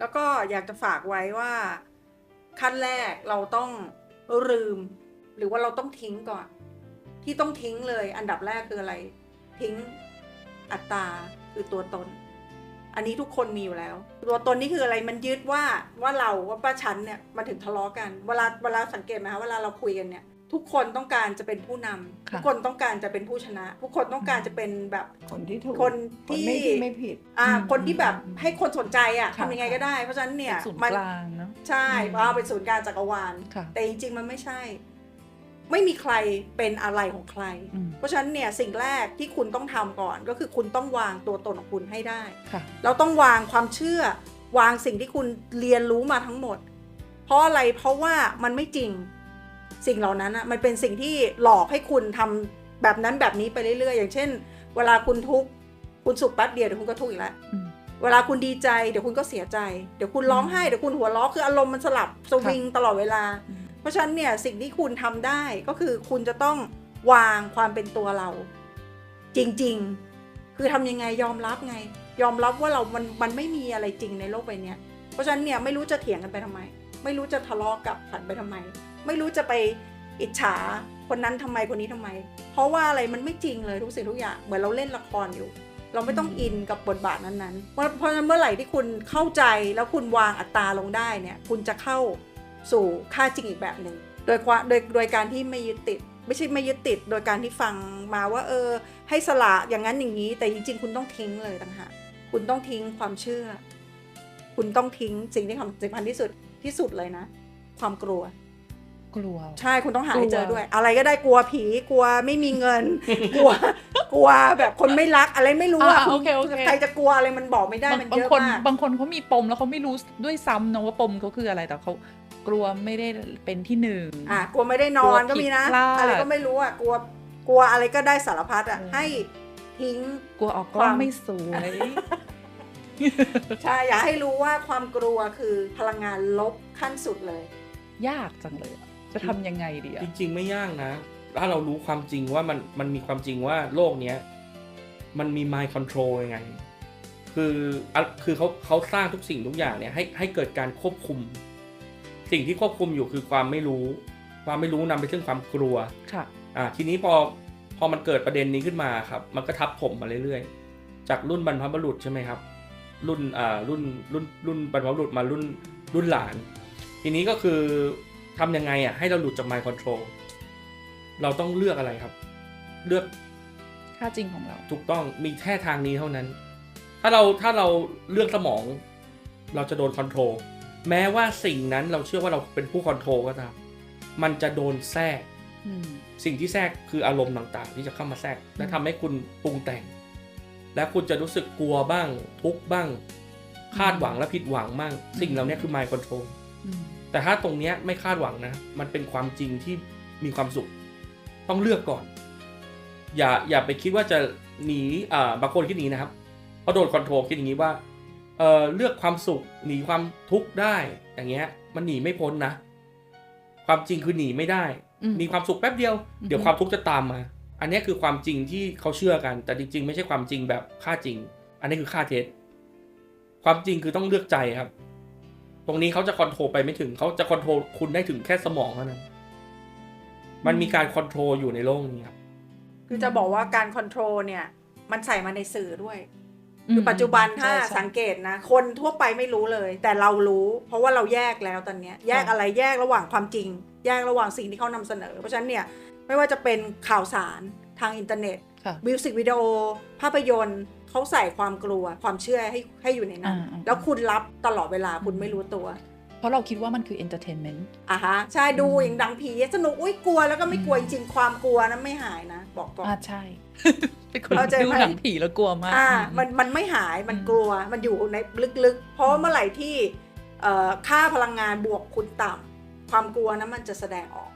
แล้วก็อยากจะฝากไว้ว่า ขั้นแรกเราต้องลืม หรือว่าเราต้องทิ้งก่อน ที่ต้องทิ้งเลย อันดับแรกคืออะไร ทิ้งอัตตาคือตัวตน อันนี้ทุกคนมีอยู่แล้ว ตัวตนนี่คืออะไรมันยึดว่าว่าเราว่าป้าฉันเนี่ยมาถึงทะเลาะกัน เวลาเวลาสังเกตไหมคะเวลาเราคุยกันเนี่ย ทุกคนต้องการจะเป็นผู้นำค่ะทุกคนต้องการจะเป็นผู้ชนะ ทุกคนต้องการจะเป็นแบบคนที่ถูกคนที่ไม่ดีไม่ผิดอ่าอืมคนที่แบบให้คนสนใจอะค่ะ ทำยังไงก็ได้ เพราะฉะนั้นเนี่ยศูนย์มันกลางเนอะใช่อืมว่าเป็นศูนย์กลางจักรวาล ค่ะแต่จริงๆมันไม่ใช่ ไม่มีใครเป็นอะไรของใคร อืมเพราะฉะนั้นเนี่ยสิ่งแรกที่คุณต้องทำก่อน ก็คือคุณต้องวางตัวตนของคุณให้ได้ ค่ะเราต้องวางความเชื่อ วางสิ่งที่คุณเรียนรู้มาทั้งหมด เพราะอะไรเพราะว่ามันไม่จริง สิ่งเหล่านั้นอะมันเป็นสิ่งที่หลอกให้คุณทำแบบนั้นแบบนี้ไปเรื่อยๆ อย่างเช่น เวลาคุณทุกข์คุณสุขแป๊บเดียวเดี๋ยวคุณก็ทุกข์อีกแล้วอืมเวลาคุณดีใจเดี๋ยวคุณก็เสียใจ เดี๋ยวคุณร้องไห้เดี๋ยวคุณหัวเราะคืออารมณ์มันสลับสวิงตลอดเวลาอืมเพราะฉะนั้นเนี่ยสิ่งที่คุณทำได้ก็คือคุณจะต้องวางความเป็นตัวเรา จริงๆ คือทำยังไงยอมรับไง ยอมรับว่าเรามันมันไม่มีอะไรจริงในโลกใบเนี้ยเพราะฉะนั้นเนี่ยไม่รู้จะเถียงกันไปทำไม ไม่รู้จะทะเลาะกับขันไปทำไม ไม่รู้จะไปอิจฉาคนนั้นทำไมคนนี้ทำไม เพราะว่าอะไรมันไม่จริงเลยทุกสิ่งทุกอย่างเหมือนเราเล่นละครอยู่ เราไม่ต้องอินกับบทบาทนั้นๆ เพราะเพราะฉะนั้นเมื่อไหร่ที่คุณเข้าใจแล้วคุณวางอัตราลงได้เนี่ยคุณจะเข้าสู่ค่าจริงอีกแบบหนึ่งโดยความโดยโดยการที่ไม่ยึดติดไม่ใช่ไม่ยึดติดโดยการที่ฟังมาว่าเออ ให้สละอย่างนั้นอย่างนี้ แต่จริงๆ คุณต้องทิ้งเลยต่างหากคุณต้องทิ้งความเชื่อ คุณต้องทิ้งสิ่งที่สำคัญที่สุด ที่สุดเลยนะ ความกลัว กลัว ใช่คุณต้องหาให้เจอกลัวด้วย อะไรก็ได้กลัวผีกลัวไม่มีเงิน กลัว กลัวแบบคนไม่รักอะไรไม่รู้อะอ่าโอเคโอเคใครจะกลัวอะไรมันบอกไม่ได้บางมันบาเยงอะคนมากบางคนเขามีปมแล้วเขาไม่รู้ด้วยซ้ำนะว่าปมเขาคืออะไรแต่เขากลัวไม่ได้เป็นที่หนึ่งอะกลัวไม่ได้นอนกลัวก็มีนะผิดพลาดอะไรก็ไม่รู้อะกลัวกลัวอะไรก็ได้สารพัดอะเออให้ทิ้งกลัวออกกล้อควางมไม่สวย ใช่อย่าให้รู้ว่าความกลัวคือพลังงานลบขั้นสุดเลย ยากจังเลยอะจะทำยังไงดีอะจริงๆไม่ยากนะ ถ้าเรารู้ความจริงว่ามันมันมีความจริงว่าโลกเนี้ย มันมี mind control ยังไง คืออะคือเขาเขาสร้างทุกสิ่งทุกอย่างเนี่ยให้ให้เกิดการควบคุม สิ่งที่ควบคุมอยู่คือความไม่รู้ ความไม่รู้นำไปซึ่งความกลัว ค่ะ อ่าทีนี้พอพอมันเกิดประเด็นนี้ขึ้นมาครับ มันก็ทับผมมาเรื่อยๆ จากรุ่นบรรพบุรุษใช่ไหมครับ รุ่นอ่ารุ่นรุ่นรุ่นบรรพบุรุษมารุ่นรุ่นหลาน ทีนี้ก็คือทำยังไงอะให้เราหลุดจาก mind control เราต้องเลือกอะไรครับ เลือกค่าจริงของเรา ถูกต้องมีแค่ทางนี้เท่านั้น ถ้าเราถ้าเราเลือกสมอง เราจะโดนคอนโทรลแม้ว่าสิ่งนั้นเราเชื่อว่าเราเป็นผู้คอนโทรลก็ตามมันจะโดนแทรกอืมสิ่งที่แทรกคืออารมณ์ต่างๆ ที่จะเข้ามาแทรกและทำให้คุณปรุงแต่ง และคุณจะรู้สึกกลัวบ้าง ทุกข์บ้าง คาดหวังและผิดหวังบ้าง สิ่งเหล่านี้คือ mind control อืมแต่ถ้าตรงเนี้ยไม่คาดหวังนะ มันเป็นความจริงที่มีความสุข ต้องเลือกก่อน อย่าอย่าไปคิดว่าจะหนีอ่าบางคนคิดหนีนะครับเพราะโดนคอนโทรลคิดอย่างนี้ว่าเออเลือกความสุขหนีความทุกข์ได้ อย่างเงี้ย มันหนีไม่พ้นนะ ความจริงคือหนีไม่ได้อืมมีความสุขแป๊บเดียวอือฮึเดี๋ยวความทุกข์จะตามมา อันนี้คือความจริงที่เขาเชื่อกัน แต่จริง ๆ ไม่ใช่ความจริงแบบค่าจริง อันนี้คือค่าเท็จความจริงคือต้องเลือกใจครับ ตรงนี้เขาจะคอนโทรลไปไม่ถึงเขาจะคอนโทรลคุณได้ถึงแค่สมองเท่านั้น มันมีการคอนโทรลอยู่ในโลกนี้ครับ คือจะบอกว่าการคอนโทรลเนี่ย มันใส่มาในสื่อด้วย คือปัจจุบันถ้าใช่ใช่สังเกตนะ คนทั่วไปไม่รู้เลย แต่เรารู้ เพราะว่าเราแยกแล้วตอนเนี้ยแยกค่ะอะไรแยกระหว่างความจริง แยกระหว่างสิ่งที่เขานำเสนอ เพราะฉะนั้นเนี่ยไม่ว่าจะเป็นข่าวสารทางอินเทอร์เน็ตค่ะมิวสิกวิดีโอภาพยนตร์เขาใส่ความกลัวความเชื่อให้ให้อยู่ในนั้นอ่าอ่าแล้วคุณรับตลอดเวลาคุณไม่รู้ตัว เพราะเราคิดว่ามันคือ entertainment อะฮะ ใช่ดูอืมอย่างดังผีสนุกอุ้ยกลัวแล้วก็ไม่กลัวอืจมริงๆความกลัวนั้นไม่หายนะ บอกก่อนอ่าใช่ เป็นคนเข้าใจดูไหมหนังผีแล้วกลัวมาก อ่าอืมันมันไม่หายมันอืมกลัวมันอยู่ในลึกๆ เพราะว่าเมื่อไหร่ที่เอ่อค่าพลังงานบวกคุณต่ำความกลัวนั้นมันจะแสดงออก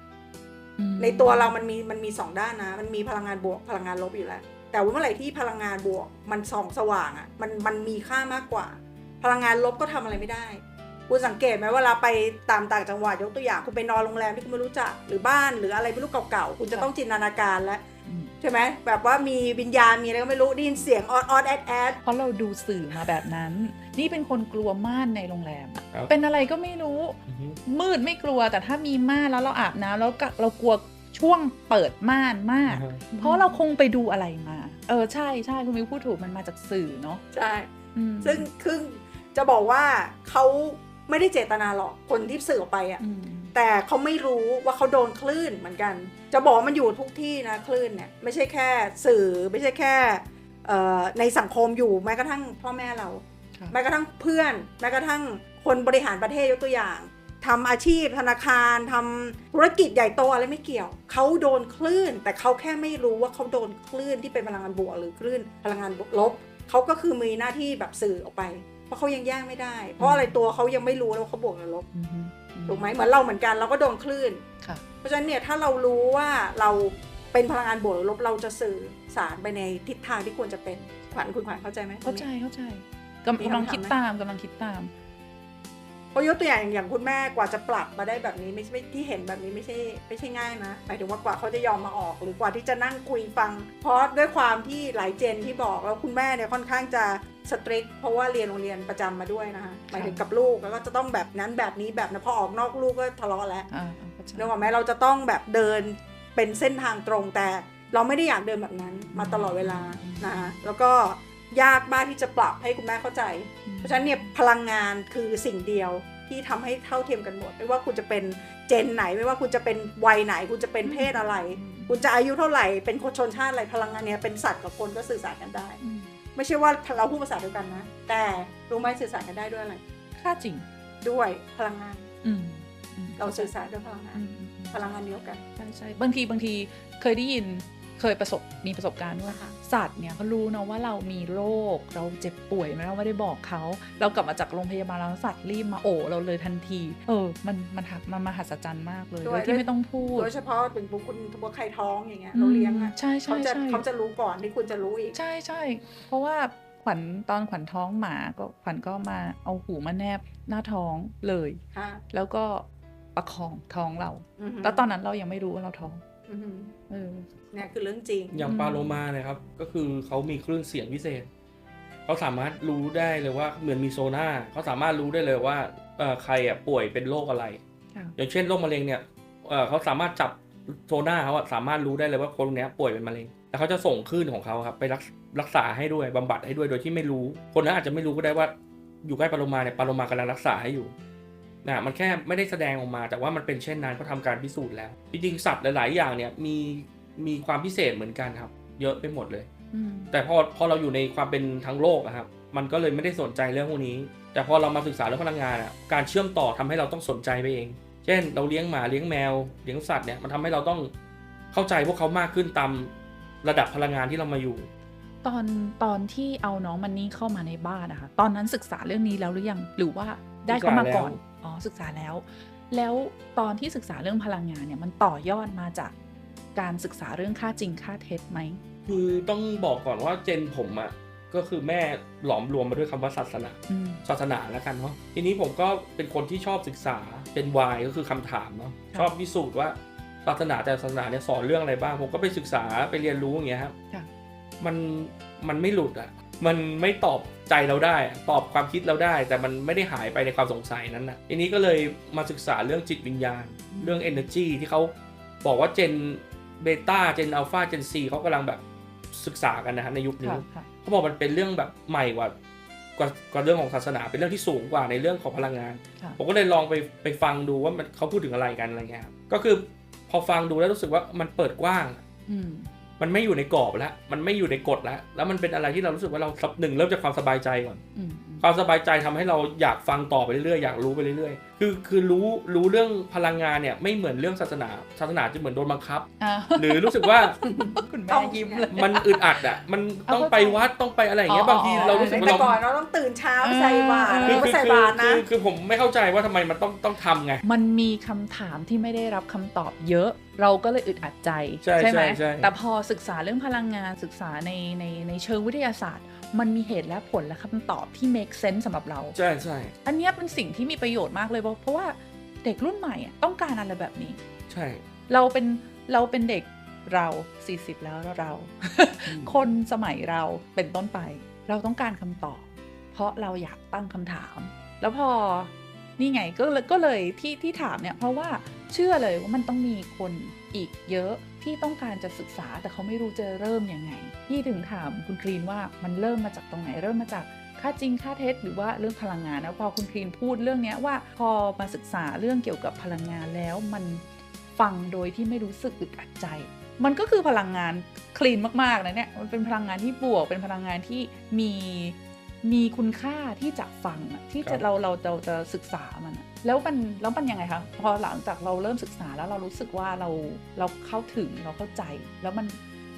อืมในตัวเรามันมีมันมีสองด้านนะ มันมีพลังงานบวกพลังงานลบอยู่แล้ว แต่ว่าเมื่อไหร่ที่พลังงานบวกมันส่องสว่างอะ่ะมันมันมีค่ามากกว่า พลังงานลบก็ทำอะไรไม่ได้คุณสังเกตไหมเวลาไปตามต่างจังหวัดยกตัวอย่างคุณไปนอนโรงแรมที่คุณไม่รู้จักหรือบ้านหรืออะไรไม่รู้เก่าๆคุณจะต้องจินตนาการแล้วอืม ใช่ไหมแบบว่ามีวิญญาณมีอะไรก็ไม่รู้ได้ยินเสียงออดออดแอดแอดเพราะเราดูสื่อมาแบบนั้น นี่เป็นคนกลัวม่านในโรงแรม ครับ เป็นอะไรก็ไม่รู้ อือฮึมืดไม่กลัวแต่ถ้ามีม่านแล้วเราอาบน้ำแล้วก็เรากลัวช่วงเปิดม่านมาก อ่าฮะ เพราะเราคงไปดูอะไรมา เออใช่ใช่คุณมิวพูดถูกมันมาจากสื่อเนาะใช่ อืมซึ่งคือจะบอกว่าเขาไม่ได้เจตนาหรอกคนที่สื่อออกไปอะ อืม แต่เขาไม่รู้ว่าเขาโดนคลื่นเหมือนกัน จะบอกว่ามันอยู่ทุกที่นะคลื่นเนี่ยไม่ใช่แค่สื่อไม่ใช่แค่เอ่อในสังคมอยู่แม้กระทั่งพ่อแม่เราค่ะแม้กระทั่งเพื่อน แม้กระทั่งคนบริหารประเทศยกตัวอย่างทำอาชีพธนาคารทำธุรกิจใหญ่โตอะไรไม่เกี่ยว เขาโดนคลื่น แต่เขาแค่ไม่รู้ว่าเขาโดนคลื่นที่เป็นพลังงานบวกหรือคลื่นพลังงานลบเขาก็คือมีหน้าที่แบบสื่อออกไป เพราะเขายังแยกไม่ได้ เพราะอะไรตัวเขายังไม่รู้เลยว่าเขาบวกหรือลบอืมอื ถูกไหมเหมือนเราเหมือนกันเราก็โดนคลื่นค่ะเพราะฉะนั้นเนี่ยถ้าเรารู้ว่าเราเป็นพลังงานบวกหรือลบเราจะสื่อสารไปในทิศทางที่ควรจะเป็นขวัญคุณขวัญเข้าใจไหมเข้าใจเข้าใจกำมีกำลังคำถามคิดไหมตามกำลังคิดตามเพราะยกตัวอย่างอย่างคุณแม่กว่าจะปรับมาได้แบบนี้ไม่ใช่ที่เห็นแบบนี้ไม่ใช่ไม่ใช่ง่ายนะหมายถึงว่ากว่าเขาจะยอมมาออก หรือกว่าที่จะนั่งคุยฟัง เพราะด้วยความที่หลายเจนที่บอกแล้วคุณแม่เนี่ยค่อนข้างจะ สตริกเพราะว่าเรียนโรงเรียนประจำมาด้วยนะคะหมายถึงกับลูกแล้วก็จะต้องแบบนั้นแบบนี้แบบนั้นพอออกนอกลูกก็ทะเลาะแล้วอ่าเข้าใจนึกออกไหมเราจะต้องแบบเดินเป็นเส้นทางตรงแต่เราไม่ได้อยากเดินแบบนั้นมาตลอดเวลานะคะแล้วก็ยากมากที่จะปรับให้คุณแม่เข้าใจ เพราะฉะนั้นเนี่ยพลังงานคือสิ่งเดียวที่ทำให้เท่าเทียมกันหมด ไม่ว่าคุณจะเป็นเจนไหน ไม่ว่าคุณจะเป็นวัยไหน คุณจะเป็นเพศอะไร คุณจะอายุเท่าไหร่ เป็นคนชนชาติอะไรพลังงานเนี้ยเป็นสัตว์กับคนก็สื่อสารกันได้อืม ไม่ใช่ว่าเราพูดภาษาเดียวกันนะ แต่รู้ไหมสื่อสารกันได้ด้วยอะไร ค่าจริง ด้วยพลังงานอืมอืมเราสื่อสารด้วยพลังงานอืมอืมพลังงานเดียวกัน ใช่ใช่บางทีบางทีเคยได้ยิน เคยประสบมีประสบการณ์ว่านะคะสัตว์เนี่ยเขารู้เนาะว่าเรามีโรคเราเจ็บป่วยไหมเราไม่ได้บอกเขา เรากลับมาจากโรงพยาบาลแล้วสัตว์รีบมาโอบเราเลยทันที เออ มันมันหักมันมหัศจรรย์มากเลยด้โดวยยที่ไม่ต้องพูดโดยเฉพาะเป็นบุคคลบุคใครท้องอย่างเงี้ยเราเลี้ยงอะใช่ใช่เขาจะใช่เขาจะรู้ก่อนที่คุณจะรู้อีกใช่ใช่เพราะว่าขวัญตอนขวัญท้องหมาก็ขวัญก็มาเอาหูมาแนบหน้าท้องเลยค่ะแล้วก็ประคองท้องเราอือฮึแล้วตอนนั้นเรายังไม่รู้ว่าเราท้องอือฮึเออ เนี่ยคือเรื่องจริง อย่างอืมปลาโลมาเนี่ยครับ ก็คือเขามีคลื่นเสียงพิเศษ เขาสามารถรู้ได้เลยว่าเหมือนมีโซน่าเขาสามารถรู้ได้เลยว่าเอ่อใครอะป่วยเป็นโรคอะไรค่ะอย่างเช่นโรคมะเร็งเนี่ยเอ่อเขาสามารถจับโซน่าเขาอะสามารถรู้ได้เลยว่าคนเนี้ยป่วยเป็นมะเร็ง แล้วเขาจะส่งคลื่นของเขาครับไปรักรักษาให้ด้วยบำบัดให้ด้วยโดยที่ไม่รู้ คนนั้นอาจจะไม่รู้ก็ได้ว่าอยู่ใกล้ปลาโลมาเนี่ยปลาโลมากำลังรักษาให้อยู่นะมันแค่ไม่ได้แสดงออกมา แต่ว่ามันเป็นเช่นนั้นเขาทำการพิสูจน์แล้ว จริงๆสัตว์หลาย ๆ อย่างเนี่ยมี มีความพิเศษเหมือนกันครับ เยอะไปหมดเลยอืมแต่พอพอเราอยู่ในความเป็นทั้งโลกอะครับ มันก็เลยไม่ได้สนใจเรื่องพวกนี้ แต่พอเรามาศึกษาเรื่องพลังงานอะการเชื่อมต่อทำให้เราต้องสนใจไปเอง เช่น เราเลี้ยงหมาเลี้ยงแมว เลี้ยงสัตว์เนี่ยมันทำให้เราต้องเข้าใจพวกเขามากขึ้นตามระดับพลังงานที่เรามาอยู่ ตอนตอนที่เอาน้องมันนี่เข้ามาในบ้านนะคะตอนนั้นศึกษาเรื่องนี้แล้วหรือยังหรือว่าได้เขามาก่อนศึกษาแล้วอ๋อศึกษาแล้ว แล้วตอนที่ศึกษาเรื่องพลังงานเนี่ยมันต่อยอดมาจาก การศึกษาเรื่องค่าจริงค่าเท็จไหม คือต้องบอกก่อนว่าเจนผมอะก็คือแม่หลอมรวมมาด้วยคำว่าศาสนาอืมศาสนาแล้วกันเนาะทีนี้ผมก็เป็นคนที่ชอบศึกษาเป็นวายก็คือคำถามเนาะครับชอบพิสูจน์ว่าศาสนาแต่ศาสนาเนี่ยสอนเรื่องอะไรบ้าง ผมก็ไปศึกษาไปเรียนรู้อย่างเงี้ยครับค่ะมันมันไม่หลุดอะมันไม่ตอบใจเราได้อะตอบความคิดเราได้ แต่มันไม่ได้หายไปในความสงสัยนั้นนะทีนี้ก็เลยมาศึกษาเรื่องจิตวิญญาณ เรื่อง energy ที่เขาบอกว่าเจน เบต้าเจนอัลฟาเจนซีเขากำลังแบบศึกษากันนะฮะในยุคนี้ค่ะค่ะเขาบอกมันเป็นเรื่องแบบใหม่กว่ากว่ากว่าเรื่องของศาสนาเป็นเรื่องที่สูงกว่าในเรื่องของพลังงานค่ะผมก็เลยลองไปไปฟังดูว่ามันเขาพูดถึงอะไรกันอะไรเงี้ยครับก็คือพอฟังดูแล้วรู้สึกว่ามันเปิดกว้างอืมมันไม่อยู่ในกรอบแล้ว มันไม่อยู่ในกฎแล้ว แล้วมันเป็นอะไรที่เรารู้สึกว่าเราหนึ่งเริ่มจากความสบายใจก่อนอืมอืมความสบายใจทำให้เราอยากฟังต่อไปเรื่อยๆ อยากรู้ไปเรื่อยๆ คือคือรู้รู้เรื่องพลังงานเนี่ยไม่เหมือนเรื่องศาสนา ศาสนาจะเหมือนโดนบังคับ อ่าหรือรู้สึกว่า คุณต้แม่องยิ้มเลย มันอึดอัดอะ มันต้องไปวัดต้องไปอะไรอย่างเงี้ย อ๋อบางทีเรารู้สึกว่าแต่เราก่อนเราต้องตื่นเช้าใส่บาตรเออเราก็ใส่บาตรคืนะอคือผมไม่เข้าใจว่าทำไมมันต้องต้องทำไง มันมีคำถามที่ไม่ได้รับคำตอบเยอะ เราก็เลยอึดอัดใจใช่ไหมใช่ใช่ แต่พอศึกษาเรื่องพลังงานศึกษาในในในเชิงวิทยาศาสตร์ มันมีเหตุและผลและคำตอบที่ make sense สำหรับเรา ใช่ใช่ อันเนี้ยเป็นสิ่งที่มีประโยชน์มากเลยเพราะเพราะว่าเด็กรุ่นใหม่อะต้องการอะไรแบบนี้ ใช่ เราเป็นเราเป็นเด็กเรา40แล้วเรา คนสมัยเราเป็นต้นไป เราต้องการคำตอบ เพราะเราอยากตั้งคำถาม แล้วพอนี่ไงก็เลยก็เลยที่ที่ถามเนี่ย เพราะว่าเชื่อเลยว่ามันต้องมีคนอีกเยอะที่ต้องการจะศึกษาแต่เขาไม่รู้จะเริ่มยังไง พี่ถึงถามคุณคลีนว่ามันเริ่มมาจากตรงไหนเริ่มมาจาก ค่าจริงค่าเท็จหรือว่าเรื่องพลังงานนะพอคุณคลีนพูดเรื่องเนี้ยว่าพอมาศึกษาเรื่องเกี่ยวกับพลังงานแล้วมันฟังโดยที่ไม่รู้สึกอึดอัดใจ มันก็คือพลังงานคลีนมากๆนะเนี่ยมันเป็นพลังงานที่บวกเป็นพลังงานที่มีมีคุณค่าที่จะฟังอะที่ครัจะบเราเราเราจะศึกษามันอะแล้วมันแล้วมันยังไงคะพอหลังจากเราเริ่มศึกษาแล้วเรารู้สึกว่าเราเราเข้าถึงเราเข้าใจแล้วมัน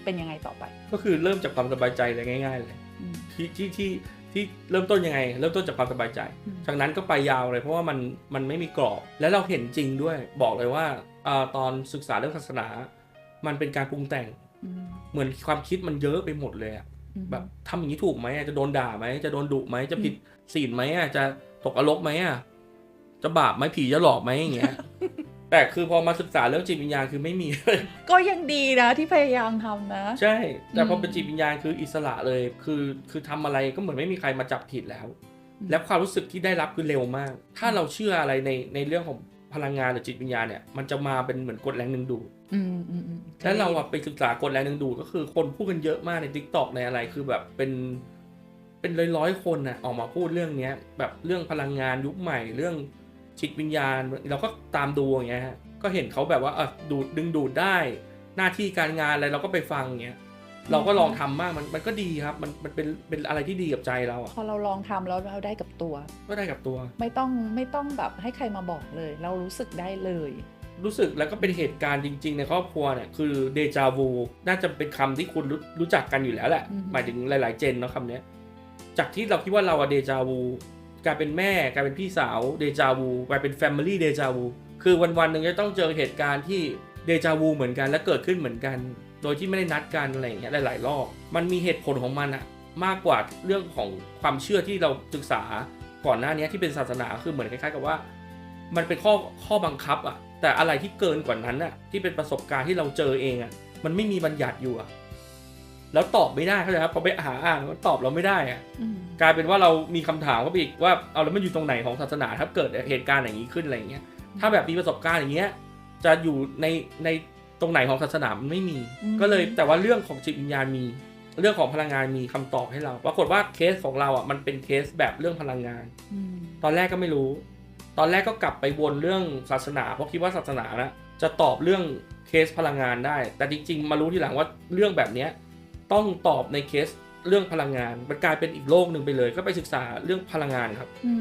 เป็นยังไงต่อไป ก็คือเริ่มจากความสบายใจเลยง่าย ๆ เลยอืมที่ที่ที่ ที่เริ่มต้นยังไง เริ่มต้นจากความสบายใจอืมจากนั้นก็ไปยาวเลยเพราะว่ามันมันไม่มีกรอบ และเราเห็นจริงด้วยบอกเลยว่าอาตอนศึกษาเรื่องศาสนา มันเป็นการปรุงแต่งอืมเหมือนความคิดมันเยอะไปหมดเลยอะอืมแบบทำอย่างนี้ถูกไหมอะจะโดนด่าไหมจะโดนดุไหมจะผิดศีลไหมอะจะตกอรกไหมอะจะบาปไหมผีจะหลอกไหมอย่างเงี้ย แต่คือพอมาศึกษาเรื่องจิตวิญญาณคือไม่มีเลยก็ยังดีนะที่พยายามทำนะ ใช่ แต่พออืมเป็นจิตวิญญาณคืออิสระเลย คือคือทำอะไรก็เหมือนไม่มีใครมาจับผิดแล้วอืมและความรู้สึกที่ได้รับคือเร็วมาก ถ้าเราเชื่ออะไรในในเรื่องของพลังงานหรือจิตวิญญาณเนี่ยมันจะมาเป็นเหมือนกฎแรงดึงดูดอืมอืมอืมแล้วเราอะไปศึกษากฎแรงดึงดูดก็คือคนพูดกันเยอะมากใน t ิ k t o k ในอะไรคือแบบเป็นเป็นร้อยร้อยๆคนน่ะออกมาพูดเรื่องเนี้ยแบบเรื่องพลังงานยุคใหม่เรื่อง จิตวิญญาณเราก็ตามดูอย่างเงี้ยฮะก็เห็นเขาแบบว่าเออดูดดึงดูดได้หน้าที่การงานอะไรเราก็ไปฟังอย่างเงี้ยเราก็ลองทำมากมันมันก็ดีครับ มันมันเป็นเป็นอะไรที่ดีกับใจเราอะพอเราลองทำแล้วเราได้กับตัว ก็ได้กับตัว ไม่ต้องไม่ต้องแบบให้ใครมาบอกเลย เรารู้สึกได้เลย รู้สึกแล้วก็เป็นเหตุการณ์จริง ๆ ในครอบครัวเนี่ยคือเดจาวูน่าจะเป็นคำที่คุณรู้รู้จักกันอยู่แล้วแหละอือฮึหมายถึงหลาย ๆ เจนเนาะคำเนี้ยจากที่เราคิดว่าเราอะเดจาวู กลายเป็นแม่กลายเป็นพี่สาวเดจาวูกลายเป็นแฟมิลี่เดจาวูคือวันๆหนึ่งจะต้องเจอเหตุการณ์ที่เดจาวูเหมือนกันและเกิดขึ้นเหมือนกัน โดยที่ไม่ได้นัดกันอะไรอย่างเงี้ยหลาย ๆ รอบ มันมีเหตุผลของมันอะมากกว่าเรื่องของความเชื่อที่เราศึกษาก่อนหน้านี้ที่เป็นศาสนาคือเหมือนคล้ายๆกับว่า มันเป็นข้อข้อบังคับอะแต่อะไรที่เกินกว่านั้นอะที่เป็นประสบการณ์ที่เราเจอเองอะมันไม่มีบัญญัติอยู่อะแล้วตอบไม่ได้เข้าใจครับพอไปหาอ่านมันตอบเราไม่ได้อะ กลายเป็นว่าเรามีคำถามเข้าไปอีกว่าเอาแล้วมันอยู่ตรงไหนของศาสนาถ้าเกิดเหตุการณ์อย่างนี้ขึ้นอะไรอย่างเงี้ยถ้าแบบมีประสบการณ์อย่างเงี้ยจะอยู่ในในตรงไหนของศาสนามันไม่มี ก็เลยแต่ว่าเรื่องของจิตวิญญาณมี เรื่องของพลังงานมีคำตอบให้เราปรากฏว่าเคสของเราอะมันเป็นเคสแบบเรื่องพลังงานอืมตอนแรกก็ไม่รู้ ตอนแรกก็กลับไปวนเรื่องศาสนา เพราะคิดว่าศาสนานะจะตอบเรื่องเคสพลังงานได้ แต่จริงๆ มารู้ทีหลังว่าเรื่องแบบเนี้ยต้องตอบในเคส เรื่องพลังงาน มันกลายเป็นอีกโลกหนึ่งไปเลย ก็ไปศึกษาเรื่องพลังงานครับอื